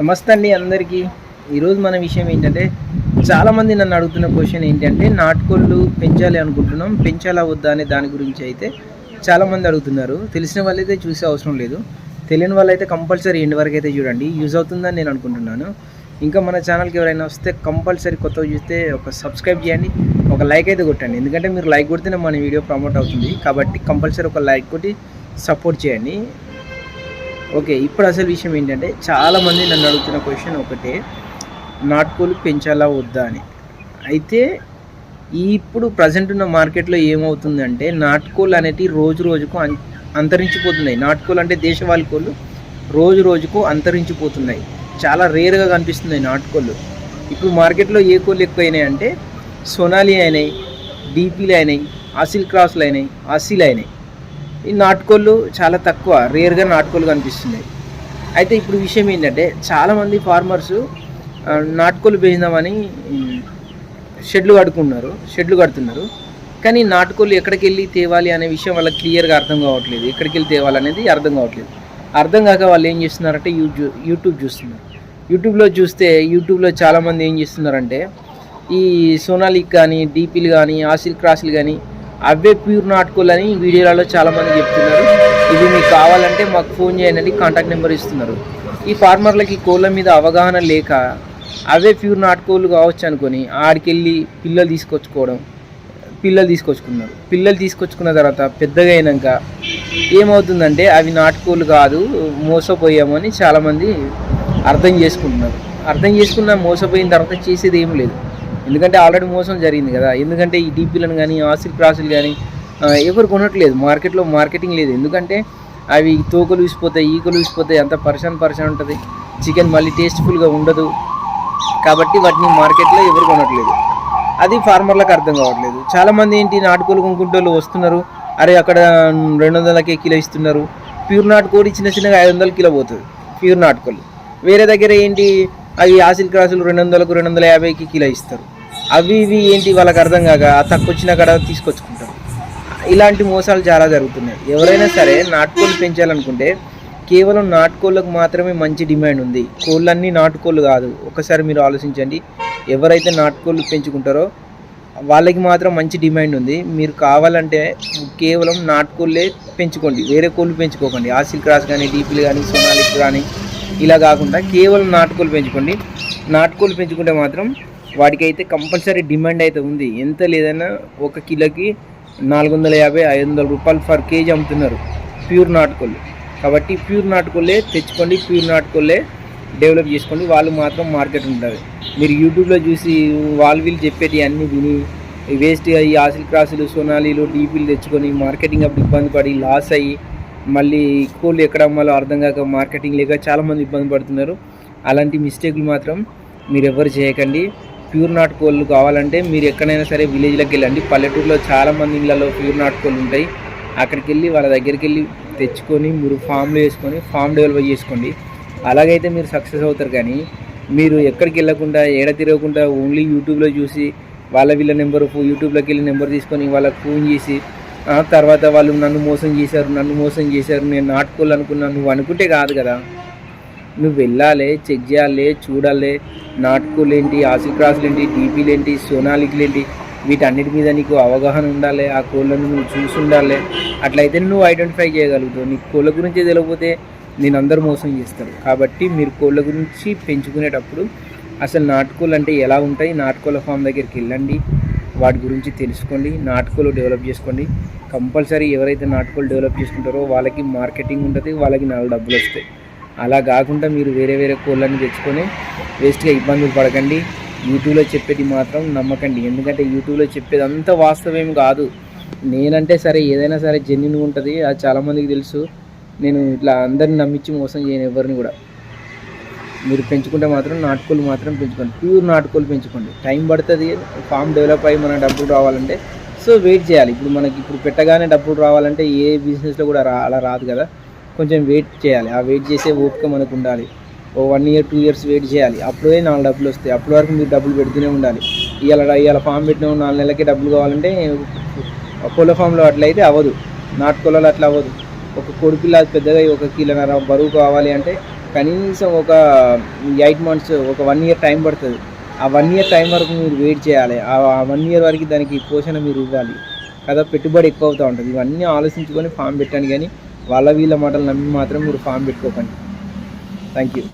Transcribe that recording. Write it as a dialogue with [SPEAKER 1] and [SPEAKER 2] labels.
[SPEAKER 1] నమస్తే అండి అందరికీ. ఈరోజు మన విషయం ఏంటంటే చాలామంది నన్ను అడుగుతున్న క్వశ్చన్ ఏంటంటే నాటుకోళ్ళు పెంచాలి అనుకుంటున్నాం పెంచాలా వద్దా అనే దాని గురించి అయితే చాలామంది అడుగుతున్నారు. తెలిసిన వాళ్ళైతే చూసే అవసరం లేదు. తెలియని వాళ్ళైతే కంపల్సరీ ఎండ్ వరకు అయితే చూడండి. యూజ్ అవుతుందని నేను అనుకుంటున్నాను. ఇంకా మన ఛానల్కి ఎవరైనా వస్తే కంపల్సరీ కొత్తగా చూస్తే ఒక సబ్స్క్రైబ్ చేయండి. ఒక లైక్ అయితే కొట్టండి. ఎందుకంటే మీరు లైక్ కొడితేనే మన వీడియో ప్రమోట్ అవుతుంది. కాబట్టి కంపల్సరీ ఒక లైక్ కొట్టి సపోర్ట్ చేయండి. ఓకే ఇప్పుడు అసలు విషయం ఏంటంటే చాలామంది నన్ను అడుగుతున్న క్వశ్చన్ ఒకటే నాటుకోలు పెంచాలా వద్దా అని. అయితే ఈ ఇప్పుడు ప్రజెంట్ ఉన్న మార్కెట్లో ఏమవుతుందంటే నాటుకోళ్ళు అనేటివి రోజు రోజుకు అం- అంతరించిపోతున్నాయి. నాటుకోళ్ళు అంటే దేశవాళి కోళ్ళు రోజు రోజుకు అంతరించిపోతున్నాయి. చాలా రేర్గా కనిపిస్తున్నాయి నాటుకోళ్ళు. ఇప్పుడు మార్కెట్లో ఏ కోళ్ళు ఎక్కువైనాయి అంటే సొనాలి అయినాయి డీపీలు అయినాయి అసిల్ క్రాస్లు అయినాయి అసిల్ అయినాయి. ఈ నాటుకోళ్ళు చాలా తక్కువ రేర్గా నాటుకోళ్ళు కనిపిస్తున్నాయి. అయితే ఇప్పుడు విషయం ఏంటంటే చాలామంది ఫార్మర్స్ నాటుకోళ్ళు పెంచుదామని షెడ్లు కడుకున్నారు షెడ్లు కడుతున్నారు. కానీ నాటుకోళ్ళు ఎక్కడికి వెళ్ళి తేవాలి అనే విషయం వాళ్ళకి క్లియర్గా అర్థం కావట్లేదు. ఎక్కడికి వెళ్ళి తేవాలి అనేది అర్థం కావట్లేదు. అర్థం కాక వాళ్ళు ఏం చేస్తున్నారంటే యూట్యూబ్ యూట్యూబ్ చూస్తున్నారు. యూట్యూబ్లో చూస్తే యూట్యూబ్లో చాలామంది ఏం చేస్తున్నారంటే ఈ సోనాలిక్ కానీ డీపీలు కానీ ఆసిల్ క్రాసులు కానీ అవే ప్యూర్ నాటుకోళ్ళు అని వీడియోలలో చాలామంది చెప్తున్నారు. ఇవి మీకు కావాలంటే మాకు ఫోన్ చేయండి కాంటాక్ట్ నెంబర్ ఇస్తున్నారు. ఈ ఫార్మర్లకి కోళ్ళ మీద అవగాహన లేక అవే ప్యూర్ నాటుకోళ్ళు కావచ్చు అనుకొని ఆడికెళ్ళి పిల్లలు తీసుకొచ్చుకోవడం పిల్లలు తీసుకొచ్చుకున్నారు. పిల్లలు తీసుకొచ్చుకున్న తర్వాత పెద్దగా అయినాక ఏమవుతుందంటే అవి నాటుకోళ్ళు కాదు మోసపోయామని చాలామంది అర్థం చేసుకుంటున్నారు. అర్థం చేసుకున్న మోసపోయిన తర్వాత చేసేది ఏం లేదు. ఎందుకంటే ఆల్రెడీ మోసం జరిగింది కదా. ఎందుకంటే ఈ డీపీలను కానీ ఆసిల్ క్రాసులు కానీ ఎవరు కొనట్లేదు. మార్కెట్లో మార్కెటింగ్ లేదు. ఎందుకంటే అవి తోకలు విసిపోతాయి ఈకలు విసిపోతాయి అంత పర్సన్ పర్సన్ ఉంటుంది. చికెన్ మళ్ళీ టేస్ట్ఫుల్గా ఉండదు. కాబట్టి వాటిని మార్కెట్లో ఎవరు కొనట్లేదు. అది ఫార్మర్లకు అర్థం కావట్లేదు. చాలామంది ఏంటి నాటుకోలు కొనుక్కుంటూ వస్తున్నారు. అరే అక్కడ రెండు వందలకే కిలో ఇస్తున్నారు. ప్యూర్ నాటుకోడి చిన్న చిన్నగా ఐదు వందల కిలో పోతుంది. ప్యూర్ నాటుకోలు వేరే దగ్గర ఏంటి అవి ఆసిల్ క్రాసులు రెండు వందలకు రెండు వందల యాభైకి కిలో ఇస్తారు. అవి ఇవి ఏంటి వాళ్ళకి అర్థం కాక తక్కువ వచ్చిన కాడ తీసుకొచ్చుకుంటాం. ఇలాంటి మోసాలు చాలా జరుగుతున్నాయి. ఎవరైనా సరే నాటుకోళ్ళు పెంచాలనుకుంటే కేవలం నాటుకోళ్ళకు మాత్రమే మంచి డిమాండ్ ఉంది. కోళ్ళన్నీ నాటుకోళ్ళు కాదు. ఒకసారి మీరు ఆలోచించండి. ఎవరైతే నాటుకోళ్ళు పెంచుకుంటారో వాళ్ళకి మాత్రం మంచి డిమాండ్ ఉంది. మీరు కావాలంటే కేవలం నాటుకోళ్ళే పెంచుకోండి. వేరే కోళ్ళు పెంచుకోకండి. ఆసిల్ క్రాస్ కానీ డీపీలు కానీ సోనాలిక్ కానీ ఇలా కాకుండా కేవలం నాటుకోళ్ళు పెంచుకోండి. నాటుకోళ్ళు పెంచుకుంటే మాత్రం వాటికైతే కంపల్సరీ డిమాండ్ అయితే ఉంది. ఎంత లేదన్నా ఒక కిలోకి నాలుగు వందల యాభై ఐదు వందల రూపాయలు పర్ కేజీ అమ్ముతున్నారు ప్యూర్ నాటుకోళ్ళు. కాబట్టి ప్యూర్ నాటుకోళ్ళే తెచ్చుకోండి ప్యూర్ నాటుకోళ్ళే డెవలప్ చేసుకోండి. వాళ్ళు మాత్రం మార్కెట్ ఉంటుంది మీరు యూట్యూబ్లో చూసి వాళ్ళు వీళ్ళు చెప్పేటి అన్నీ విని వేస్ట్గా ఈ ఆసిల్ క్రాసులు సోనాలీలు డీపీలు తెచ్చుకొని మార్కెటింగ్ అప్పుడు ఇబ్బంది పడి లాస్ అయ్యి మళ్ళీ కోళ్ళు ఎక్కడ అమ్మాలో అర్థం కాక మార్కెటింగ్ లేక చాలామంది ఇబ్బంది పడుతున్నారు. అలాంటి మిస్టేక్లు మాత్రం మీరు ఎవరు చేయకండి. ప్యూర్ నాటుకోళ్ళు కావాలంటే మీరు ఎక్కడైనా సరే విలేజ్లోకి వెళ్ళండి. పల్లెటూరులో చాలామంది ఇళ్ళలో ప్యూర్ నాటుకోళ్ళు ఉంటాయి. అక్కడికి వెళ్ళి వాళ్ళ దగ్గరికి వెళ్ళి తెచ్చుకొని మీరు ఫామ్లో వేసుకొని ఫామ్ డెవలప్ చేసుకోండి. అలాగైతే మీరు సక్సెస్ అవుతారు కానీ మీరు ఎక్కడికి వెళ్ళకుండా ఏడ తిరగకుండా ఓన్లీ యూట్యూబ్లో చూసి వాళ్ళ వీళ్ళ నెంబర్ యూట్యూబ్లోకి వెళ్ళి నెంబర్ తీసుకొని వాళ్ళకి ఫోన్ చేసి తర్వాత వాళ్ళు నన్ను మోసం చేశారు నన్ను మోసం చేశారు నేను నాటుకోవాలనుకున్నాను నువ్వు అనుకుంటే కాదు కదా. నువ్వు వెళ్ళాలి చెక్ చేయాలి చూడాలి నాటుకోలు ఏంటి ఆసిక్రాసులు ఏంటి డీపీలు ఏంటి సోనాలిక్లు ఏంటి వీటన్నిటి మీద నీకు అవగాహన ఉండాలి ఆ కోళ్ళను నువ్వు చూసి ఉండాలి. అట్లయితే నువ్వు ఐడెంటిఫై చేయగలుగుతావు. నీకు కోళ్ళ గురించి తెలియకపోతే నేను అందరూ మోసం చేస్తారు. కాబట్టి మీరు కోళ్ళ గురించి పెంచుకునేటప్పుడు అసలు నాటుకోళ్ళు అంటే ఎలా ఉంటాయి? నాటుకోళ్ళ ఫామ్ దగ్గరికి వెళ్ళండి. వాటి గురించి తెలుసుకోండి. నాటుకోలు డెవలప్ చేసుకోండి. కంపల్సరీ ఎవరైతే నాటుకోలు డెవలప్ చేసుకుంటారో వాళ్ళకి మార్కెటింగ్ ఉంటుంది వాళ్ళకి నాలుగు డబ్బులు వస్తాయి. అలా కాకుండా మీరు వేరే వేరే కోళ్ళని తెచ్చుకొని వేస్ట్గా ఇబ్బందులు పడకండి. యూట్యూబ్లో చెప్పేది మాత్రం నమ్మకండి. ఎందుకంటే యూట్యూబ్లో చెప్పేది అంత వాస్తవం కాదు. నేనంటే సరే ఏదైనా సరే జెన్యున్గా ఉంటుంది. అది చాలామందికి తెలుసు. నేను ఇట్లా అందరిని నమ్మించి మోసం చేయను ఎవరిని కూడా. మీరు పెంచుకుంటే మాత్రం నాటుకోళ్ళు మాత్రం పెంచుకోండి. ప్యూర్ నాటుకోళ్ళు పెంచుకోండి. టైం పడుతుంది. ఫామ్ డెవలప్ అయ్యి మన డబ్బులు రావాలంటే సో వెయిట్ చేయాలి. ఇప్పుడు మనకి ఇప్పుడు పెట్టగానే డబ్బులు రావాలంటే ఏ బిజినెస్లో కూడా రా అలా రాదు కదా. కొంచెం వెయిట్ చేయాలి. ఆ వెయిట్ చేసే ఓపిక మనకు ఉండాలి. ఓ one year two years wait చేయాలి. అప్పుడే నాలుగు డబ్బులు వస్తాయి. అప్పటి వరకు మీరు డబ్బులు పెడుతూనే ఉండాలి. ఇవాళ ఇవాళ ఫామ్ పెట్టిన నాలుగు నెలలకి డబ్బులు కావాలంటే కోళ్ళ ఫామ్లో అట్లయితే అవ్వదు. నాటు కొలలో అట్లా అవ్వదు. ఒక కొడుకులా పెద్దగా ఒక కిలోన్నర బరువు కావాలి అంటే కనీసం ఒక ఎయిట్ మంత్స్ ఒక వన్ ఇయర్ టైం పడుతుంది. ఆ వన్ ఇయర్ టైం వరకు మీరు వెయిట్ చేయాలి. ఆ వన్ ఇయర్ వరకు దానికి పోషణ మీరు ఇవ్వాలి. కదా పెట్టుబడి ఎక్కువ అవుతూ ఉంటుంది. ఇవన్నీ ఆలోచించుకొని ఫామ్ పెట్టాను కానీ వాళ్ళ వీళ్ళ మాటలు నమ్మి మాత్రం మీరు ఫామ్ పెట్టుకోకండి థ్యాంక్ యూ